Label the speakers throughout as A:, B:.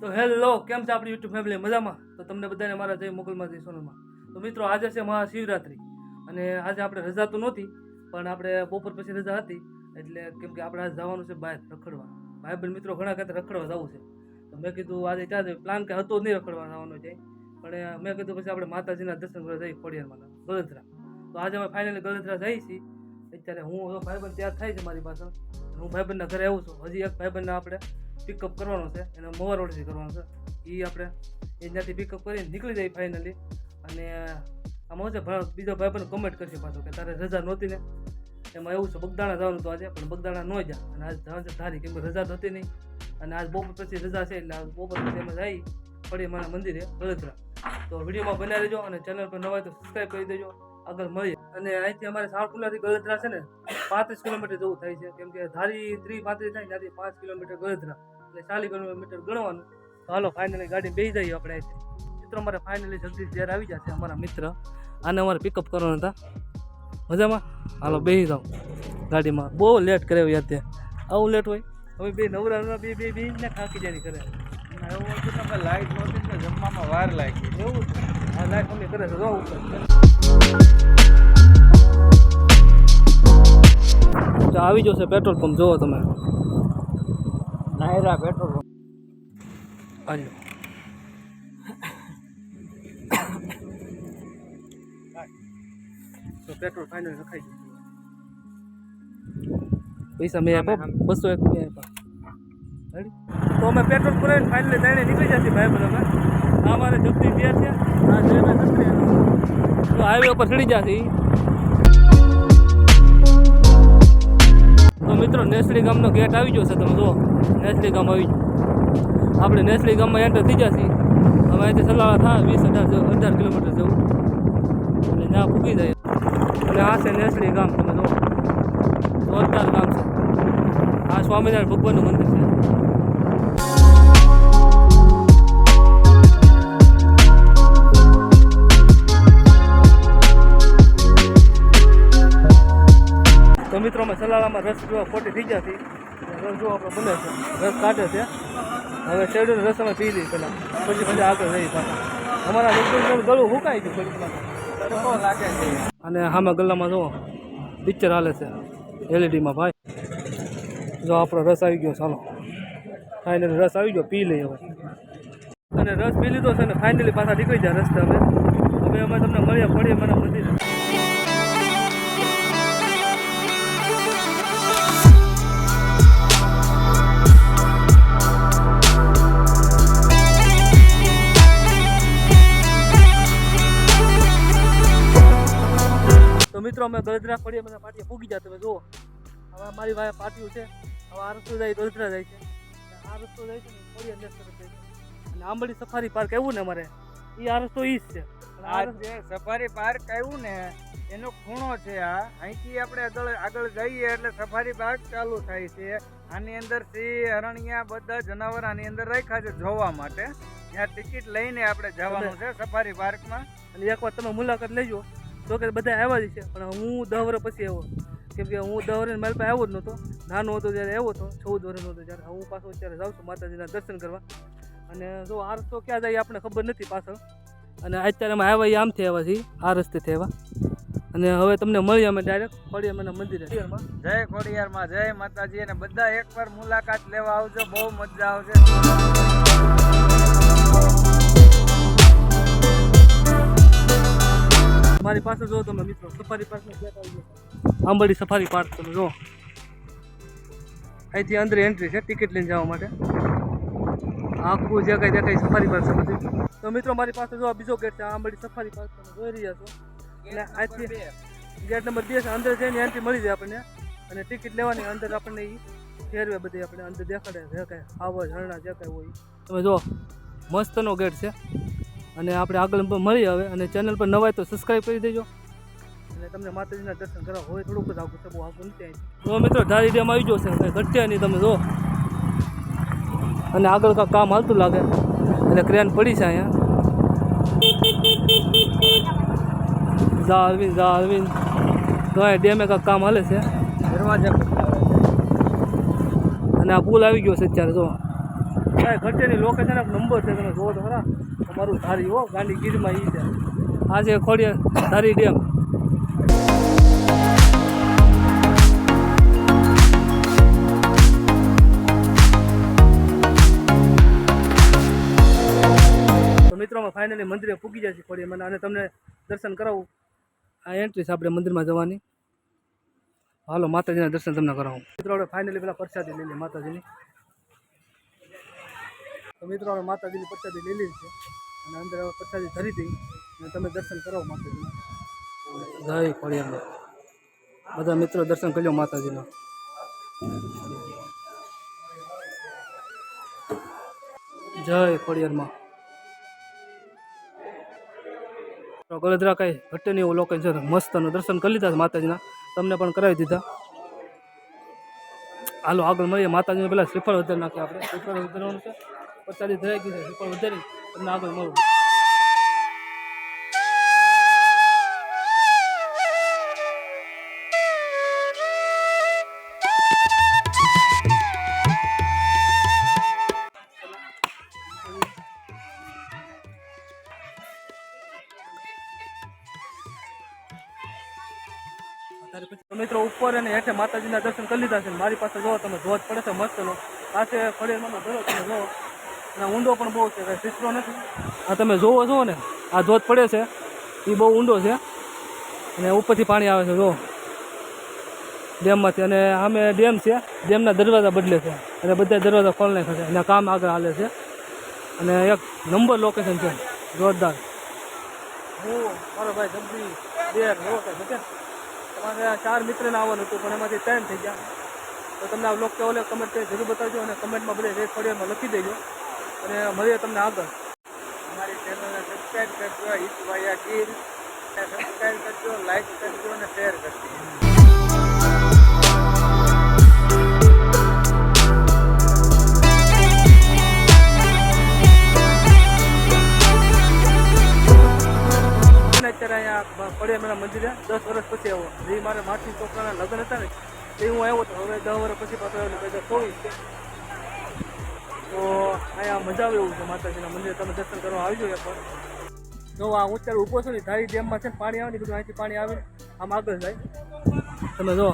A: તો હેલો, કેમ છે આપણી યુટ્યુબ ફેમિલી? મજામાં? તો તમને બધાને મારા જય મોગલમાંથી સોનલમાં. તો મિત્રો, આજે છે મહાશિવરાત્રિ. અને આજે આપણે રજા તો નહોતી, પણ આપણે બપોર પછી રજા હતી. એટલે કેમ કે આપણે આજે જવાનું છે બહાર રખડવા. ભાઈ બહેન મિત્રો ઘણા કહેતા રખડવા જવું છે. તો મેં કીધું આજે ત્યાં પ્લાન કે હતો જ નહીં રખડવા જવાનો છે. પણ મેં કીધું પછી આપણે માતાજીના દર્શન કરવા જઈએ ખોડિયારમાં ગળતરા તો આજે અમે ફાઇનલી ગળતરા જઈએ છીએ. અત્યારે હું, ભાઈબંધ તૈયાર થાય છે મારી પાસે હું ભાઈબંધના ઘરે આવું છું. હજી એક ભાઈબંધના આપણે પિકઅપ કરવાનો છે, એને મોવા રોડથી કરવાનો છે. એ આપણે એ ત્યાંથી પિકઅપ કરીને નીકળી જાય ફાઇનલી અને આમાં છે બીજો ભાઈ પણ કમેન્ટ કરશે પાછો કે તારે રજા નહોતી ને. એમાં એવું છે, બગદાણા જવાનું તો આજે, પણ બગદાણા ન જા. અને આજ જવાનું છે, ધારી કેમ રજા તો હતી નહીં. અને આજ બપોર પછી રજા છે, એટલે આજ બપોર પછી એમાં જઈ પડી મારા મંદિરે વડોદરા. તો વિડીયોમાં બનાવી દેજો અને ચેનલ પર નવા તો સબસ્ક્રાઈબ કરી દેજો. આગળ મળીએ. અને અહીંથી અમારે સાવરકુંડલાથી ગળતરા છે ને પાંત્રીસ કિલોમીટર જવું થાય છે. કેમ કે ધારી ત્રીસ પાંત્રીસ થાય ત્યાંથી પાંચ કિલોમીટર ગણતરા. એટલે ચાલીસ કિલોમીટર ગણવાનું. તો હાલો ફાઇનલી ગાડી બે જઈએ આપણે મિત્રો અમારે ફાઇનલી જલ્દી જ્યારે આવી જશે અમારા મિત્ર. આને અમારે પિકઅપ કરવાના હતા. મજામાં? હાલો બે જાઉં ગાડીમાં. બહુ લેટ કરે યાર તે આવું લેટ હોય? હવે બે નવરા નવરા બે બે બે ને ખાકી જાય કરે
B: એવું હતું તમે લાઈટ નહોતી જમવામાં વાર લાગી.
A: એવું આ લાઈટ અમે કરે છે તો આવી જશે પેટ્રોલ પંપ જોવો તમે.
B: નાયરા પેટ્રોલ
A: હાલો. તો પેટ્રોલ ફાઇનલ રખાઈ ગયું. પૈસા મેં આપ્યા બસો એક મેં આપ્યા. Ready? તો અમે પેટ્રોલ પુરાવીને ફાઇનલી જઈને નીકળી જશે ભાઈ બધા અમે આ અમારે જપ્તી તૈયાર છે. આ જઈને જપ્તી તો હાઈવે ઉપર ચડી જશે મિત્રો નેસડી ગામનો ગેટ આવી ગયો તમે જુઓ. નેસડી ગામ આવી ગયું. આપણે નેસડી ગામમાં એન્ટર થઈ જશે હવે અહીંથી સલાહ થાય, વીસ અઢાર અઢાર કિલોમીટર જવું. અને ત્યાં ફૂકી જાય. અને આ છે નેસડી ગામ, તમે જુઓ. જોરદાર ગામ છે. આ સ્વામિનારાયણ ભગવાનનું મંદિર છે. સલાળામાં રસ જોવા ખોટી થઈ જતી. રસ જોવા આપણે બને છે. રસ કાઢે છે. હવે શેરડીનો રસ અમે પી લઈએ પહેલાં. પછી પછી આગળ જઈએ પાછા. અમારા લગભગ ગળું હુકાઈ ગયું ઘડીક
B: લાગે છે
A: અને આમાં ગલ્લામાં જુઓ. પિક્ચર હાલે છે. એલઈડીમાં ભાઈ. જો આપણો રસ આવી ગયો, ચાલો. ફાઇનલી રસ આવી ગયો, પી લઈએ હવે. અને રસ પી લીધો છે ને ફાઇનલી પાછા નીકળી જાય રસ્તે અમે. હવે અમે તમને મળ્યા પડીએ મને મંદિરે તો મિત્રો અમે ગળદરા પડીએ બધા પાટીએ પૂગી જાય તમે જુઓ હવે મારી વાય પાટીઓ છે. હવે આ રસ્તો જાય ગળદરા જાય છે. આ રસ્તો જાય છે ને પડીએ અંદર તરફ જાય છે અને આંબળી સફારી પાર્ક એવું ને અમારે? એ આ રસ્તો ઈ જ છે. આ
B: આ જે સફારી પાર્ક આવ્યું ને એનો ખૂણો છે આ. અહીંથી આપણે આગળ આગળ જઈએ એટલે સફારી પાર્ક ચાલુ થાય છે. આની અંદર સિંહ હરણિયા બધા જનાવર આની અંદર રાખ્યા છે જોવા માટે. ત્યાં ટિકિટ લઈને આપણે જવાનું છે સફારી પાર્કમાં.
A: અને એકવાર તમે મુલાકાત લેજો. તો કે બધા આવ્યા જ છે. પણ હું દહ વર્ષ પછી આવ્યો કેમ કે હું દહ વર્ષ મારી પાસે આવ્યો જ નહોતો. નાનો હતો જ્યારે આવ્યો હતો ચૌદ વર્ષનો હતો જ્યારે હું પાછો અત્યારે જાઉં છું માતાજીના દર્શન કરવા. અને જો આ રસ્તો ક્યાં જાય આપણને ખબર નથી પાછળ. અને અત્યારે અમે આવ્યા આમથી આવ્યા છીએ, આ રસ્તેથી આવ્યા અને હવે તમને મળીએ અમે ડાયરેક્ટ ફળીએ મને મંદિરે
B: જય ખોડિયારમાં, જય માતાજી. અને બધા એકવાર મુલાકાત લેવા આવજો, બહુ મજા આવશે.
A: મારી પાસે જો તમે મિત્રો safari park Ambardi safari park તમે જો. અહીંથી અંદર એન્ટ્રી છે ટિકિટ લઈને જવા માટે. આખું જે કંઈ દેખાય સફારી પાર્ક છે બધું. તો મિત્રો મારી પાસે જો બીજો ગેટ છે આંબડી સફારી પાર્ક તમે જોઈ રહ્યા છો. અને આજથી ગેટ નંબર બે છે અંદર જઈને એન્ટ્રી મળી જાય આપણને. અને ટિકિટ લેવાની અંદર આપણને એ ફેરવે બધી આપણે અંદર દેખાડે જે કાંઈ આવો ઝરણા જે કાંઈ હોય. તમે જો મસ્તનો ગેટ છે. અને આપણે આગળ મળી આવે અને ચેનલ પર નવાય તો સબસ્ક્રાઈબ કરી દેજો. અને તમને માતાજીના દર્શન કરવા હોય થોડુંક જ આવું છે બહુ આગળ નથી આવી તો મિત્રો ધારી ડેમ આવી જશે છે. કંઈ ઘટ્યા નહીં તમે જો. અને આગળ કાંઈ કામ હાલતું લાગે. એટલે ક્રેન પડી છે અહીંયા. જા અરવિંદ જા અરવિંદ તો અહીંયા ડેમે કાંઈક કામ હાલે છે.
B: દરવાજા
A: અને આ પુલ આવી ગયો છે અત્યારે જો. કાંઈ ઘટેની લોકેશન એક નંબર છે, તમે જોવો તો ખરા. અમારું ધારી, હો, ગાંધીગીરમાં ગીરમાં ઈ છે. આ છે ખોડિયા ધારી ડેમ. મિત્રોમાં ફાઇનલી મંદિરે પૂગી જાય છે ખોડિયામાં અને તમને દર્શન કરાવું. આ એન્ટ્રી છે આપણે મંદિરમાં જવાની. હાલો, માતાજીના દર્શન તમને કરાવું. મિત્રો આપણે ફાઇનલી પેલા પ્રસાદી લઈ લઈએ માતાજીની. તો મિત્રો માતાજીની પ્રસાદી લઈ લીધી છે અને અંદર પ્રસાદી ધરી દઈ અને તમે દર્શન કરો માતાજીના. જય ખોડિયામાં બધા મિત્રો દર્શન કર્યો માતાજીના. જય ખોડિયારમાં ગળદરા કાંઈ ઘટે નહીં એવું લોકો છે મસ્તનું દર્શન કરી લીધા માતાજીના. તમને પણ કરાવી દીધા. હાલો, આગળ મળીએ. માતાજીને પેલા શ્રીફળ વધારી નાખીએ આપણે. શ્રીફળ વધારવાનું છે. પ્રસાદી ધરાઈ ગઈ છે પણ વધારે તમને આગળ મળું. અત્યારે પછી તો મિત્રો ઉપર અને હેઠે માતાજીના દર્શન કરી લીધા છે. મારી પાસે જોવો, તમે ધોધ પડે છે મસ્તનો પાસે ફળિયામાં ધરો તમે જોવો. અને ઊંડો પણ બહુ છે, કાંઈ સિસરો નથી. આ તમે જોવો છો ને, આ ધોધ પડે છે, એ બહુ ઊંડો છે. અને ઉપરથી પાણી આવે છે જો ડેમમાંથી, અને અમે ડેમ છે, ડેમના દરવાજા બદલે છે. અને બધા દરવાજા ખોલ નાખે છે અને કામ આગળ હાલે છે. અને એક નંબર લોકેશન છે, જોરદાર. હું મારો ભાઈ જબરી બે એવો છે તમારે ચાર મિત્રને આવવાનું હતું, પણ એમાંથી ટાઈમ થઈ ગયા. તો તમને આ બ્લોગ કેવો લાગે કમેન્ટ જરૂર બતાવજો અને કમેન્ટમાં બધે રેટ ફળિયામાં લખી દેજો. અને મળીએ તમને આગળ.
B: અમારી ચેનલને સબસ્ક્રાઈબ કરજો હિતભાઈ ગીર સબસ્ક્રાઈબ કરજો લાઈક કરજો અને શેર કરજો.
A: અત્યારે અહીંયા ફળિયામાના મંદિરે. દસ વર્ષ પછી આવ્યો જે મારા માસી છોકરાના લગ્ન હતા ને એ હું આવ્યો હતો હવે દસ વર્ષ પછી પાછો આવ્યો બે હજાર ચોવીસ તો અહીંયા મજા આવે એવું છે માતાજીના મંદિરે. તમે દર્શન કરવા આવજો પણ જો આ અત્યારે ઊભો છું ને, ધારી ડેમમાં છે ને પાણી આવે ને બધું અહીંથી પાણી આવે આમ આગળ જાય. તમે જો,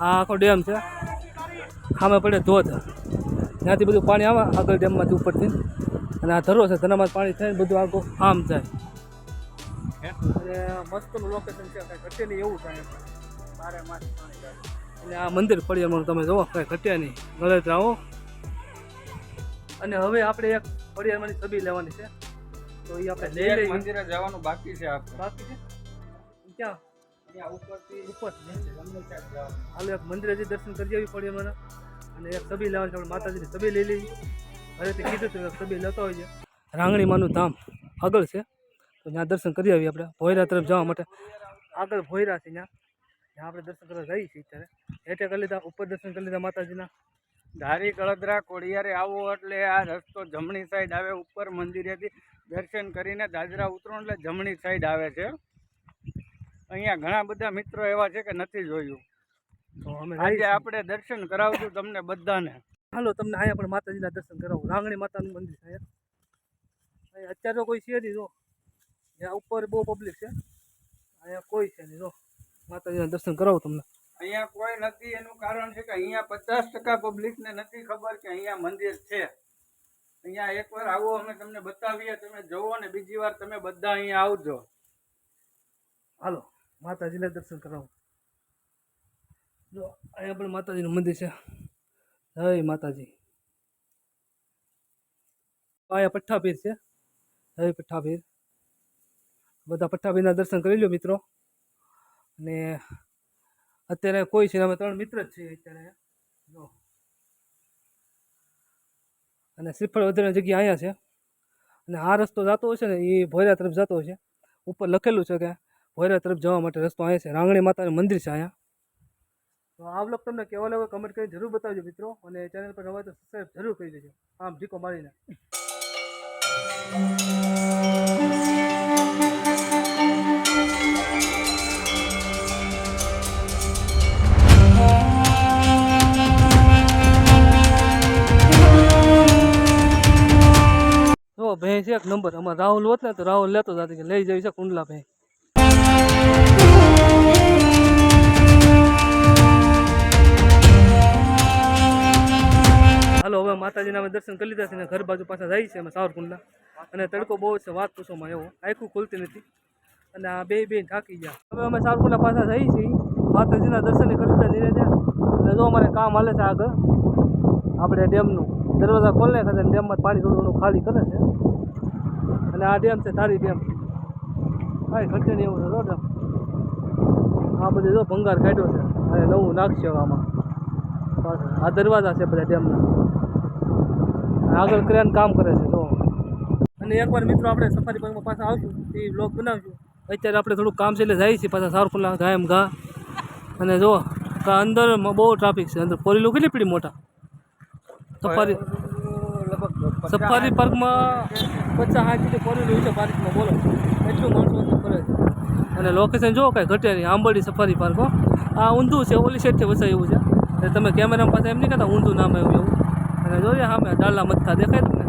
A: આ આખો ડેમ છે. સામે પડે ધોધ. ત્યાંથી બધું પાણી આવે, આગળ ડેમમાંથી ઉપરથી. અને આ ધરો છે, ધરામાં પાણી થાય બધું આખું આમ જાય. અને મસ્તનું લોકેશન છે, કાંઈ ઘટે નહીં એવું થાય.
B: બારે માસ પાણી જાય.
A: અને આ મંદિર ફળિયામાં તમે જુઓ, કાંઈ ઘટ્યા નહીં. ગળતરા આવો. અને હવે આપણે એક ફળિયામાંની છબી લેવાની છે. તો એ આપણે લઈ લઈએ.
B: મંદિરે જવાનું બાકી છે આપણે.
A: બાકી છે? ક્યાં?
B: અહીંયા ઉપરથી
A: ઉપર
B: જમણી side જવાનું.
A: હાલો દર્શન કરી આવી ફળિયામાં અને એક છબી લેવાની આપણે માતાજીની છબી લઈ લઈએ. ઘરેથી કીધું હતું એક છબી લેતો હોય છે ધામ આગળ છે. તો ત્યાં દર્શન કરી આવીએ આપણે ભોયરા તરફ જવા માટે. આગળ ભોયરા છે ત્યાં. ત્યાં આપણે દર્શન કરવા જઈએ છીએ અત્યારે. હેઠે કરી લીધા ઉપર દર્શન કરી લીધા માતાજીના.
B: ધારી કળદરા કોડિયારે આવો એટલે આ રસ્તો જમણી સાઈડ આવે ઉપર મંદિરેથી દર્શન કરીને દાદરા ઉતરો એટલે જમણી સાઈડ આવે છે. અહીંયા ઘણા બધા મિત્રો એવા છે કે નથી જોયું. આજે આપણે દર્શન કરાવશું તમને બધાને.
A: હાલો તમને અહીંયા પણ માતાજીના દર્શન કરાવું. રાંગણી માતાનું મંદિર છે અત્યારે તો કોઈ છે નહીં જો. ઉપર બહુ પબ્લિક છે. અહીંયા કોઈ છે નહીં જો. માતાજીના દર્શન કરાવું તમને.
B: અહીંયા કોઈ નથી. એનું કારણ છે કે અહીંયા પચાસ ટકા પબ્લિકને નથી ખબર કે અહીંયા મંદિર છે. અહીંયા એકવાર આવો, અમે તમને બતાવીએ, તમે જોવો ને બીજી વાર તમે બધા અહીંયા આવજો.
A: હાલો, માતાજીના દર્શન કરાવો. જો, અહીંયા પણ માતાજીનું મંદિર છે. જય માતાજી. અહીંયા પઠ્ઠાપીર છે. જય પઠ્ઠાપીર બધા પઠ્ઠાપીરના દર્શન કરી લો મિત્રો. અને અત્યારે કોઈ છે અમે ત્રણ મિત્ર જ છીએ અત્યારે. જો. અને શ્રીફળ વધારે જગ્યા અહીંયા છે. અને આ રસ્તો જતો હશે ને એ ભોયરા તરફ જતો હશે ઉપર લખેલું છે કે ભોયરા તરફ જવા માટે રસ્તો અહીંયા છે. રાંગણી માતાનું મંદિર છે અહીંયા તો આ બ્લોગ તમને કેવો લાગ્યો કમેન્ટ કરીને જરૂર બતાવજો મિત્રો. અને ચેનલ પર નવા તો સબસ્ક્રાઈબ જરૂર કરી દેજો. આમ ઢીકો મારીને. જો ભેંસ એક નંબર. અમારે રાહુલ હોત ને તો રાહુલ લેતો જાતે કે લઈ જાય છે કુંડલા ભેંસ. હાલો, હવે માતાજીના અમે દર્શન કરી લીધા છે ને ઘર બાજુ પાછા જાય છે અમે સાવરકુંડલા અને તડકો બહુ છે, વાત પૂછોમાં એવો. આખું ખુલતી નથી. અને આ બે બે થાકી ગયા. હવે અમે સાવરકુંડલા પાછા જઈએ છીએ. માતાજીના દર્શન કરી લીધા ધીરે અને જો અમારે કામ હાલે છે આગળ, આપણે ડેમનું. દરવાજા ખોલે છે ડેમમાં પાણી થોડું ખાલી કરે છે. અને આ ડેમ છે તારી ડેમ. કાંઈ નહીં એવું છે ડેમ. આ બધે જો ભંગાર કાઢ્યો છે અને નવું નાખશે આમાં. આ દરવાજા છે બધા ડેમના. આગળ ક્રેન કામ કરે છે, જો. અને એકવાર મિત્રો આપણે સફારી પાર્કમાં પાછા આવશું એ બ્લોગ બનાવશું. અત્યારે આપણે થોડું કામ છે એટલે જાય છે પાછા સારકુલા ગાયમ ઘા. અને જો અંદર બહુ ટ્રાફિક છે, અંદર ફોર કેટલી પીડી મોટા? સફારી સફારી પાર્કમાં પચાસ સાઠ સુધી ફોર વ્હીલર છે પાર્કમાં બોલો. એટલું માણસો ફરે. છે અને લોકેશન જુઓ કાંઈ ઘટે નહીં આંબરડી સફારી પાર્ક હો. આ ઊંધું છે ઓલી શેઠથી વસાય એવું છે. એટલે તમે કેમેરામાં પાસે એમ નહીં કહેતા ઊંધું નામ આવ્યું એવું. અને જોઈએ સામે ડાળલા મથા દેખાય તમને?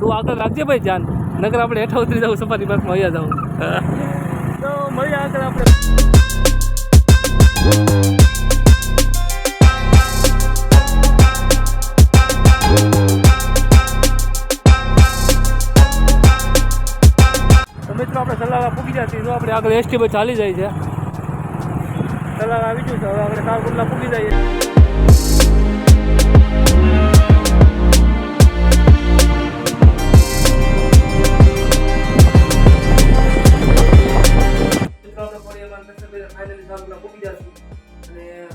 A: તું આગળ રાખજે ભાઈ ધ્યાન. નગર આપણે હેઠા ઉતરી જવું સફારી પાર્કમાં અહીંયા જવું તો મળીએ આગળ આપણે. મિત્રો, આપણે સલાહ પૂકી ગયા છીએ જો આપણે આગળ એસટી બસ ચાલી જાય છે. સલાલા આવી ગયું છે. હવે આપણે સાવકુંડલા પૂકી જઈએ.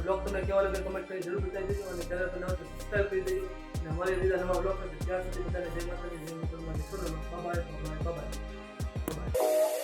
A: બ્લોગ તમને કેવા લાગે કમેન્ટ કરી જરૂર બતાવી દેજો. અને ચેનલ પર અને સાથે. ત્યાં સુધી બધાને જય માતાજી, જય મિત્રો. Bye bye bye Thank you.